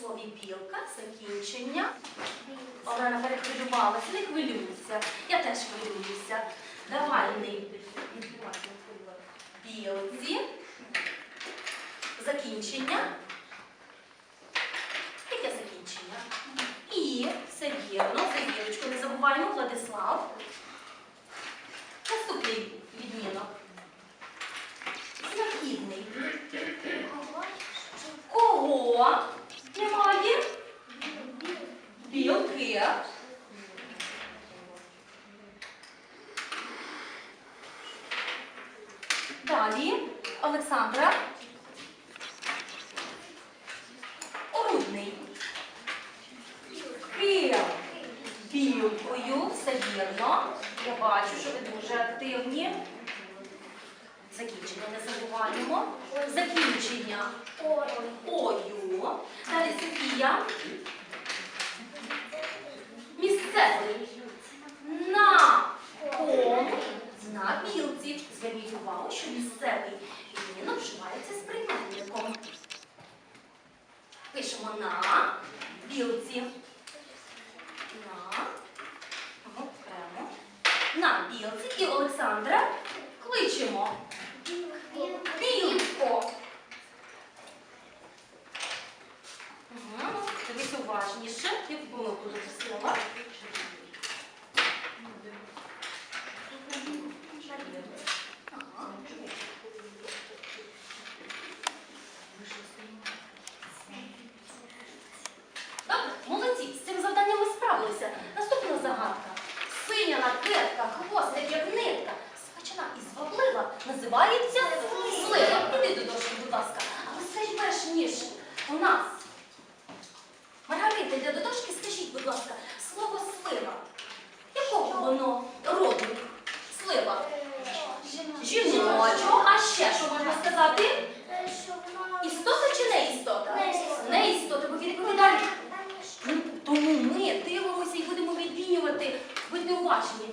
слові білка закінчення. Олена перехвилювалася, не хвилюйся. Я теж хвилююся. Давай не білці. Закінчення. Яке закінчення? І все вірно, все вірочку не забуваємо, Владислав. Далі Олександра. Орудний. Біл. Білкою, все вірно. Я бачу, що ви дуже активні. Закінчення не забуваємо. Закінчення. Ою. Далі Софія. Пишемо на білці. На. Окремо. На білці. І Олександра кличемо. Накидка, хвостик як нитка, смачна і зваблива, називається слива. Іди до дошки, будь ласка. А ви скажіть перш ніж у нас. Маргарита, йде до дошки, скажіть, будь ласка, слово слива. Якого воно роду? Слива. Жіночого, а ще що можна сказати? Істота чи не істота? Не істота, бо відповідальні. Ну, Тому ми дивимося і будемо відмінювати. Будьте уважні.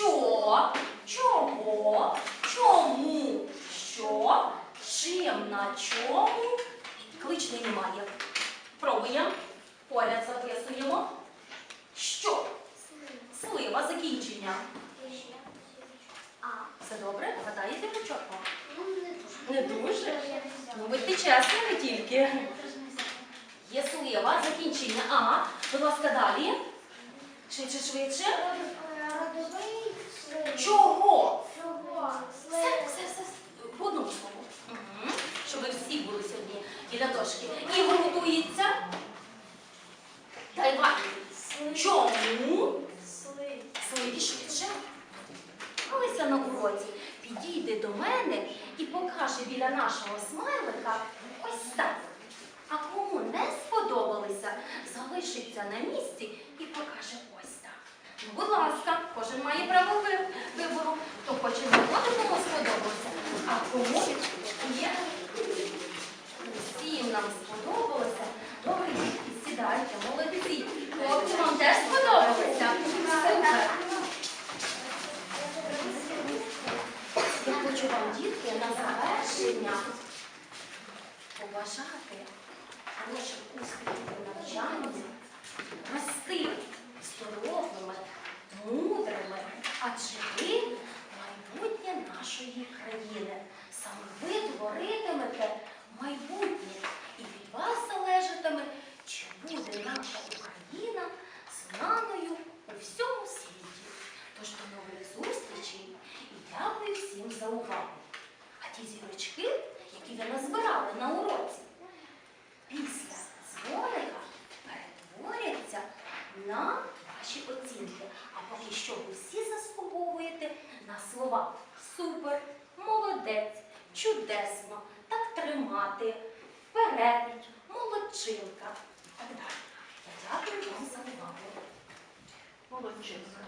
Що? Чого? Чому? Що? Чим на чому? Кличний немає. Пробуємо. Поряд записуємо. Що? Слива, закінчення. Все добре? Гадаєте ви чітко? Не дуже. Ну, будьте чесними тільки. Є слива, закінчення А. Будь ласка, далі. Швидше, швидше. Чого? Все, все, все. По одному слову. Угу. Щоб ви всі були сьогодні біля дошки. Ігор готується. Дай Вані. Чому? Сливі швидше. Олеся на уроці підійде до мене і покаже біля нашого смайлика ось так. А кому не сподобалося, залишиться на місці і покаже ось так. Ну, будь ласка, кожен має право ви- вибору. Хто хоче заходити, кому сподобалося. А кому є. Всім нам сподобалося. Добре, дітки, сідайте, молодці. Хлопці, вам теж сподобалося? Я хочу вам, дітки, на завершення побажати хороших успіхів у навчанні, рости здоровими, мудрими, адже ви майбутнє нашої країни. Саме ви творитимете майбутнє, і від вас залежатиме, чи буде наша Україна знаною у всьому світі. Тож до нових зустрічей і дякую всім за увагу. А ті зірочки, які ви назбирали на уроці, після дзвоника перетворяться на ваші оцінки. А поки що на слова супер, молодець, чудесно, так тримати, вперед, молодчинка і так далі. Я дякую вам за увагу. Молодчинка.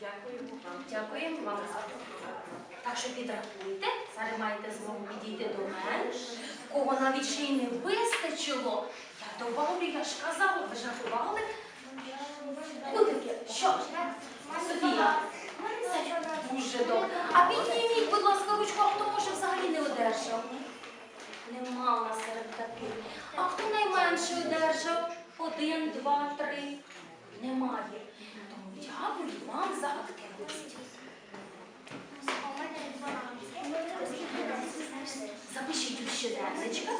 Дякуємо вам. Дякуємо вам за увагу. Так що підрахуйте, зараз маєте змогу підійти до мене. Кого навіть ще й не вистачило, я добавлю, я ж казала, ви ж рахували. Кутики, що? Софія, це дуже добре. А підніміть, будь ласка, ручку, а хто може взагалі не одержав? Нема у нас серед таких. А хто найменше одержав? Один, два, три. Немає. Тому дякую вам за активність. Запишіть у щоденничка